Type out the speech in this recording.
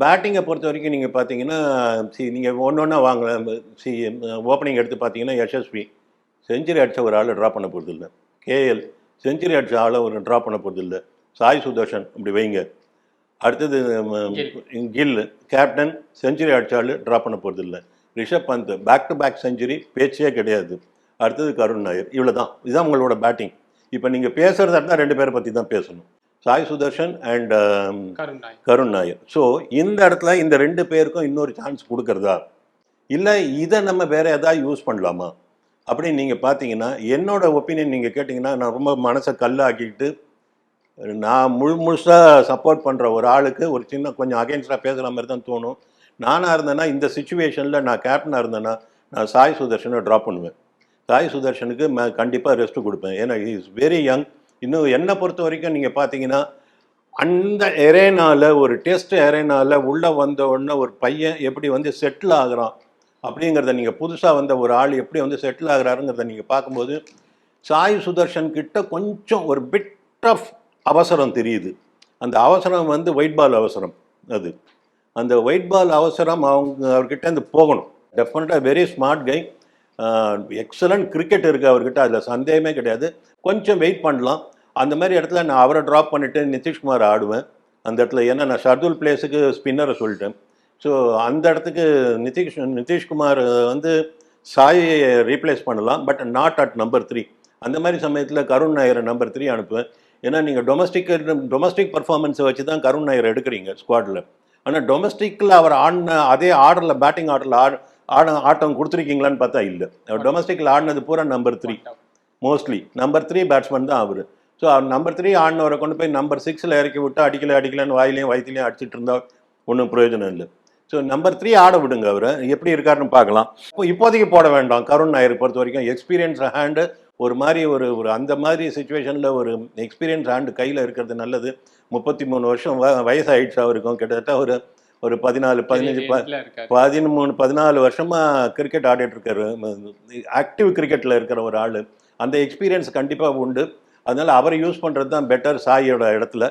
பேட்டிங்கை பொறுத்த வரைக்கும் நீங்கள் பார்த்தீங்கன்னா சி நீங்கள் ஒன்று ஒன்றா வாங்கலாம் சி ஓப்பனிங் எடுத்து பார்த்தீங்கன்னா யசஸ்வி செஞ்சுரி அடித்த ஒரு ஆள் ட்ராப் பண்ண போகிறது இல்லை. கேஎல் செஞ்சுரி அடித்த ஆளை ஒரு ட்ராப் பண்ண போகிறது இல்லை. சாய் சுதர்ஷன் இப்படி வைங்க. அடுத்தது கில் கேப்டன் செஞ்சுரி அடித்த ஆள் ட்ராப் பண்ண போகிறது இல்லை. Rishabh Pant back to back century பேச்சே கிடையாது. அடுத்தது கருண் நாயர். இவ்வளோ தான் இதுதான் உங்களோட பேட்டிங் இப்போ நீங்கள் பேசுகிறதா இருந்தால் ரெண்டு பேரை பற்றி தான் பேசணும். சாய் சுதர்ஷன் அண்ட் கருண் நாயர். கருண் நாயர். ஸோ இந்த இடத்துல இந்த ரெண்டு பேருக்கும் இன்னொரு சான்ஸ் கொடுக்கறதா? இல்லை இதை நம்ம வேற ஏதாவது யூஸ் பண்ணலாமா? அப்படின்னு நீங்கள் பார்த்தீங்கன்னா என்னோட ஒப்பீனியன் நீங்கள் கேட்டிங்கன்னா நான் ரொம்ப மனசை கல்லாக்கிட்டு நான் முழு முழுசாக சப்போர்ட் பண்ணுற ஒரு ஆளுக்கு ஒரு சின்ன கொஞ்சம் அகேன்ஸ்டாக பேசுகிற மாதிரி தான் தோணும். நானாக இருந்தேன்னா இந்த சுச்சுவேஷனில் நான் கேப்டனாக இருந்தேன்னா நான் சாய் சுதர்ஷனை ட்ராப் பண்ணுவேன். சாய் சுதர்ஷனுக்கு கண்டிப்பாக ரெஸ்ட் கொடுப்பேன். ஏன்னா இஸ் வெரி யங் இன்னும் என்னை பொறுத்த வரைக்கும் நீங்கள் பார்த்தீங்கன்னா அந்த எரேனால ஒரு டெஸ்ட் எரேனால உள்ளே வந்த உடனே ஒரு பையன் எப்படி வந்து செட்டில் ஆகுறான் அப்படிங்கிறத நீங்கள் புதுசாக வந்த ஒரு ஆள் எப்படி வந்து செட்டில் ஆகுறாருங்கிறத நீங்கள் பார்க்கும்போது சாய் சுதர்ஷன் கிட்ட கொஞ்சம் ஒரு பிட் ஆஃப் அவசரம் தெரியுது. அந்த அவசரம் வந்து ஒயிட் பால் அவசரம் அது. அந்த ஒயிட் பால் அவசரம் அவங்க அவர்கிட்ட இருந்து போகணும். டெஃபினட்டாக very smart guy excellent cricket இருக்குது அவர்கிட்ட அதில் சந்தேகமே கிடையாது. கொஞ்சம் வெயிட் பண்ணலாம். அந்த மாதிரி இடத்துல நான் அவரை ட்ராப் பண்ணிவிட்டு நிதிஷ்குமார் ஆடுவேன். அந்த இடத்துல ஏன்னா நான் ஷர்துல் பிளேஸுக்கு ஸ்பின்னரை சொல்லிட்டேன். ஸோ அந்த இடத்துக்கு நிதிஷ் நிதிஷ்குமார் வந்து சாயை ரீப்ளேஸ் பண்ணலாம். But not at number three அந்த மாதிரி சமயத்தில் கருண் நாயரை நம்பர் த்ரீ அனுப்புவேன். ஏன்னா நீங்கள் டொமஸ்டிக் டொமஸ்டிக் பர்ஃபார்மன்ஸை வச்சு தான் கருண் நாயர் எடுக்கிறீங்க ஸ்குவாடில் ஆனால் டொமஸ்டிக்கில் அவர் ஆடின அதே ஆர்டரில் பேட்டிங் ஆர்டரில் ஆட ஆட ஆட்டம் கொடுத்துருக்கீங்களான்னு பார்த்தா இல்லை. அவர் டொமஸ்டிக்கில் ஆடினது பூரா number three mostly number three batsman தான் அவர். ஸோ அவர் நம்பர் த்ரீ ஆடினவரை கொண்டு போய் நம்பர் சிக்ஸில் இறக்கி விட்டு அடிக்கல அடிக்கலன்னு வாயிலையும் வயிற்றுலையும் அடிச்சிட்டு இருந்தா ஒன்றும் பிரயோஜனம் இல்லை. ஸோ நம்பர் த்ரீ ஆட விடுங்க அவரை. எப்படி இருக்காருன்னு பார்க்கலாம். இப்போ இப்போதைக்கு போட வேண்டாம். கருண் நாயர் பொறுத்த வரைக்கும் எக்ஸ்பீரியன்ஸ் ஹேண்டு ஒரு மாதிரி ஒரு ஒரு அந்த மாதிரி சுச்சுவேஷனில் ஒரு எக்ஸ்பீரியன்ஸ் ஹேண்டு கையில் இருக்கிறது நல்லது. முப்பத்தி மூணு வருஷம் வ வயசாயிடுச்சு அவருக்கும். கிட்டத்தட்ட ஒரு ஒரு பதினாலு பதினஞ்சு பதிமூணு பதினாலு வருஷமா கிரிக்கெட் ஆடிட்டு இருக்காரு. ஆக்டிவ் கிரிக்கெட்ல இருக்கிற ஒரு ஆள். அந்த எக்ஸ்பீரியன்ஸ் கண்டிப்பாக உண்டு. அதனால் அவரை யூஸ் பண்ணுறது தான் பெட்டர் சாயோட இடத்துல.